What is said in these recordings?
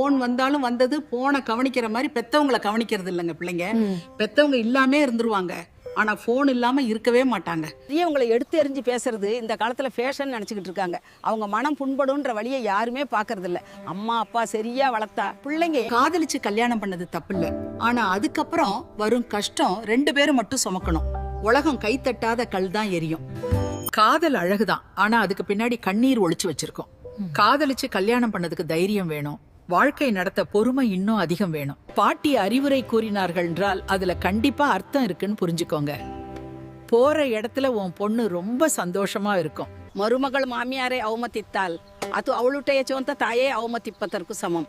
Phone வந்தாலும் வந்தது போனை கவனிக்கிற மாதிரி பெத்தவங்கள கவனிக்கிறது இல்லைங்க பிள்ளைங்க. பெத்தவங்க இல்லாமே இருந்துருவாங்க. ஆனா போன் இல்லாம இருக்கவே மாட்டாங்க. பெரியவங்களை எடுத்து எறிஞ்சு பேசுறது? இந்த காலத்துல ஃபேஷன் நினைச்சுக்கிட்டு இருக்காங்க. அவங்க மனம் புண்படுன்ற வழியை யாருமே பாக்குறது இல்ல. அம்மா அப்பா சரியா வளர்த்தா பிள்ளைங்க காதலிச்சு கல்யாணம் பண்ணது தப்பு இல்ல ஆனா அதுக்கப்புறம் வரும் கஷ்டம் ரெண்டு பேரும் மட்டும் சுமக்கணும். உலகம் கை தட்டாத கல் தான் எரியும். காதல் அழகுதான். ஆனா அதுக்கு பின்னாடி கண்ணீர் ஒளிச்சு வச்சிருக்கோம். காதலிச்சு கல்யாணம் பண்ணதுக்கு தைரியம் வேணும். வாழ்க்கை நடத்த பொறுமை இன்னும் அதிகம் வேணும். பாட்டி அறிவுரை கூறினார்கள் என்றால் அதுல கண்டிப்பா அர்த்தம் இருக்குன்னு புரிஞ்சுக்கோங்க. போற இடத்துல உன் பொண்ணு ரொம்ப சந்தோஷமா இருக்கும். மருமகள் மாமியாரை அவமதித்தால் அது அவளுடைய சொந்த தாயே அவமதிப்பதற்கு சமம்.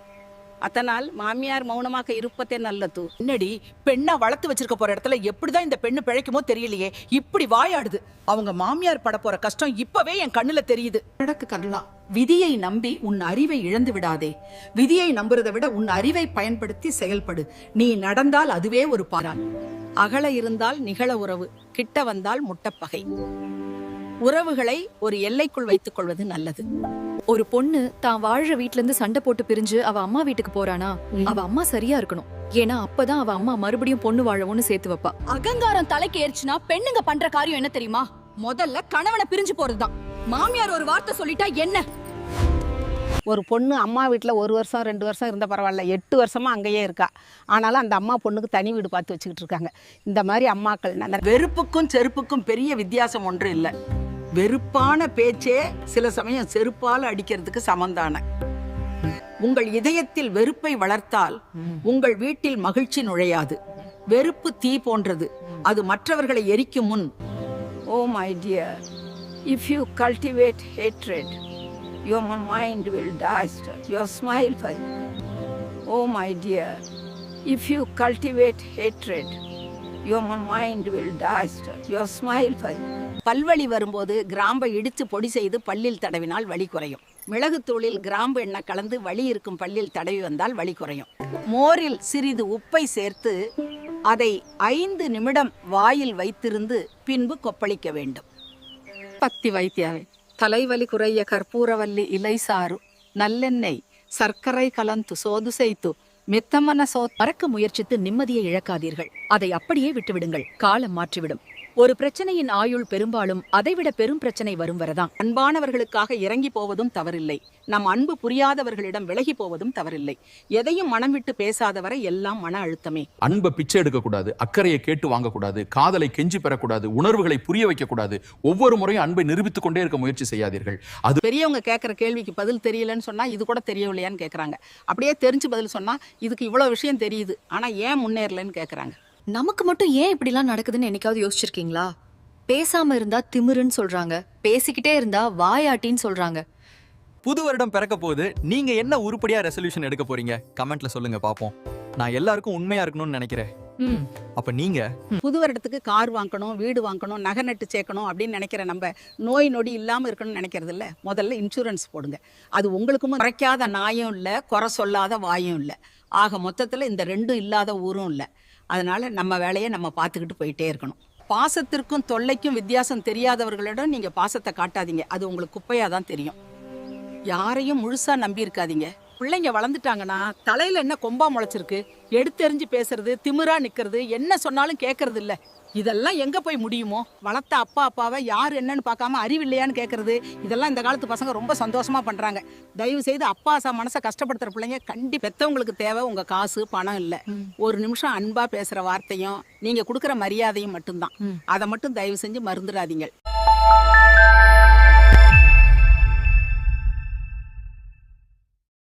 அதனால் மாமியார் மௌனமாக இருப்பதே நல்லது. என்னடி பெண்ணா வளர்த்து வச்சிருக்க போற இடத்துல எப்படிதான் இந்த பெண்ணு பிழைக்குமோ தெரியலையே. இப்படி வாயாடுது. அவங்க மாமியார் பட போற கஷ்டம் இப்பவே என் கண்ணுல தெரியுது. நடக்கு கரலாம் விதியை நம்பி உன் அறிவை இழந்து விடாதே. விதியை நம்புறதை விட உன் அறிவை பயன்படுத்தி செயல்படு. நீ நடந்தால் அதுவே ஒரு பாரான். அகல இருந்தால் நிகழ உறவு. கிட்ட வந்தால் முட்டப்பகை. உறவுகளை ஒரு எல்லைக்குள் வைத்துக் கொள்வது நல்லது. ஒரு பொண்ணு தான் வாழ்ற வீட்ல இருந்து சண்டை போட்டு பிரிஞ்சு அவ அம்மா வீட்டுக்கு போறானா அவ அம்மா சரியா இருக்கணும். ஏன்னா அப்பதான் அவ அம்மா மறுபடியும் பொண்ணு வாழவும்னு சேர்த்து வைப்பா. அகங்காரம் தலைக்கு ஏறிச்சுனா பெண்ணுங்க பண்ற காரியம் என்ன தெரியுமா? முதல்ல கணவனை பிரிஞ்சு போறதுதான். மாமியார் ஒரு வார்த்தை சொல்லிட்டா என்ன? ஒரு பொண்ணு அம்மா வீட்டில் ஒரு வருஷம் ரெண்டு வருஷம் இருந்த பரவாயில்ல. எட்டு வருஷமா அங்கேயே இருக்கா. ஆனாலும் அந்த அம்மா பொண்ணுக்கு தனி வீடு பார்த்து வச்சுக்கிட்டு இருக்காங்க. இந்த மாதிரி அம்மாக்கள் நல்ல வெறுப்புக்கும் செருப்புக்கும் பெரிய வித்தியாசம் ஒன்று இல்லை. வெறுப்பான பேச்சே சில சமயம் செருப்பால் அடிக்கிறதுக்கு சமந்தான. உங்கள் இதயத்தில் வெறுப்பை வளர்த்தால் உங்கள் வீட்டில் மகிழ்ச்சி நுழையாது. வெறுப்பு தீ போன்றது. அது மற்றவர்களை எரிக்கும் முன். ஓ my dear if you cultivate hatred your mind will toast your smile smile oh my dear if you cultivate hatred பல்வலி வரும்போது கிராம்பை இடித்து பொடி செய்து பல்லில் தடவினால் வலி குறையும். மிளகுத்தூளில் கிராம்பு எண்ணெய் கலந்து வலி இருக்கும் பல்லில் தடவி வந்தால் வலி குறையும். மோரில் சிறிது உப்பை சேர்த்து அதை ஐந்து நிமிடம் வாயில் வைத்திருந்து பின்பு கொப்பளிக்க வேண்டும். பத்தி வைத்தியாவை தலைவலி குறைய கற்பூரவல்லி இலை சாறு நல்லெண்ணெய் சர்க்கரை கலந்து சோது செய்து மெத்தமன சோ பறக்க முயற்சித்து நிம்மதியை இழக்காதீர்கள். அதை அப்படியே விட்டுவிடுங்கள். காலம் மாற்றிவிடும். ஒரு பிரச்சனையின் ஆயுள் பெரும்பாலும் அதைவிட பெரும் பிரச்சனை வரும் வரதான். அன்பானவர்களுக்காக இறங்கி போவதும் தவறில்லை. நம் அன்பு புரியாதவர்களிடம் விலகி போவதும் தவறில்லை. எதையும் மனம் விட்டு பேசாதவரை எல்லாம் மன அழுத்தமே. அன்பை பிச்சை எடுக்கக்கூடாது அக்கறையை கேட்டு வாங்கக்கூடாது காதலை கெஞ்சி பெறக்கூடாது உணர்வுகளை புரிய வைக்கக்கூடாது. ஒவ்வொரு முறையும் அன்பை நிரூபித்துக் கொண்டே இருக்க முயற்சி செய்யாதீர்கள். அது பெரியவங்க கேட்குற கேள்விக்கு பதில் தெரியலன்னு சொன்னா இது கூட தெரியவில்லையான்னு கேட்குறாங்க அப்படியே தெரிஞ்சு பதில் சொன்னா இதுக்கு இவ்வளோ விஷயம் தெரியுது. ஆனா ஏன் முன்னேறலன்னு கேட்குறாங்க நமக்கு மட்டும் ஏன் இப்படிலாம் நடக்குதுன்னு என்னைக்காவது யோசிச்சிருக்கீங்களா? பேசாம இருந்தா திமிருன்னு சொல்றாங்க. பேசிக்கிட்டே இருந்தா வாயாட்டின்னு சொல்றாங்க. புது வருடம் பிறக்க போது நீங்க என்ன உருப்படியா ரெசல்யூஷன் எடுக்க போறீங்க? கமெண்ட்ல சொல்லுங்க பாப்போம். நான் எல்லாருக்கும் உண்மையா இருக்கணும்னு நினைக்கிறேன். ம். அப்ப நீங்க? புது வருடத்துக்கு கார் வாங்கணும் வீடு வாங்கணும் நகை நட்டு சேர்க்கணும் அப்படின்னு நினைக்கிற நம்ம நோய் நொடி இல்லாமல் இருக்கணும்னு நினைக்கிறது இல்ல. முதல்ல இன்சூரன்ஸ் போடுங்க. அது உங்களுக்கும் குறைக்காத நாயும் இல்லை குறை சொல்லாத வாயும் இல்லை. ஆக மொத்தத்தில் இந்த ரெண்டும் இல்லாத ஊரும் இல்லை. அதனால் நம்ம வேலையை நம்ம பார்த்துக்கிட்டு போயிட்டே இருக்கணும். பாசத்திற்கும் தொல்லைக்கும் வித்தியாசம் தெரியாதவர்களிடம் நீங்கள் பாசத்தை காட்டாதீங்க. அது உங்களுக்கு குப்பையாக தான் தெரியும். யாரையும் முழுசாக நம்பி இருக்காதீங்க பிள்ளைங்க வளர்ந்துட்டாங்கன்னா தலையில என்ன கொம்பா முளைச்சிருக்கு? எடுத்தெறிஞ்சு பேசுறது திமிரா நிக்கிறது என்ன சொன்னாலும் கேட்கறது இல்ல இதெல்லாம் எங்க போய் முடியுமோ? வளர்த்த அப்பா அப்பாவை யார் என்னன்னு பார்க்காம அறிவில்லையான்னு கேட்கறது இதெல்லாம் இந்த காலத்து பசங்க ரொம்ப சந்தோஷமா பண்றாங்க. தயவு செய்து அப்பா சா மனசை கஷ்டப்படுத்துற பிள்ளைங்க கண்டி பெத்தவங்களுக்கு தேவை. உங்க காசு பணம் இல்ல. ஒரு நிமிஷம் அன்பா பேசுற வார்த்தையும் நீங்க கொடுக்குற மரியாதையும் மட்டும்தான். அதை மட்டும் தயவு செஞ்சு மறந்துடாதீங்க.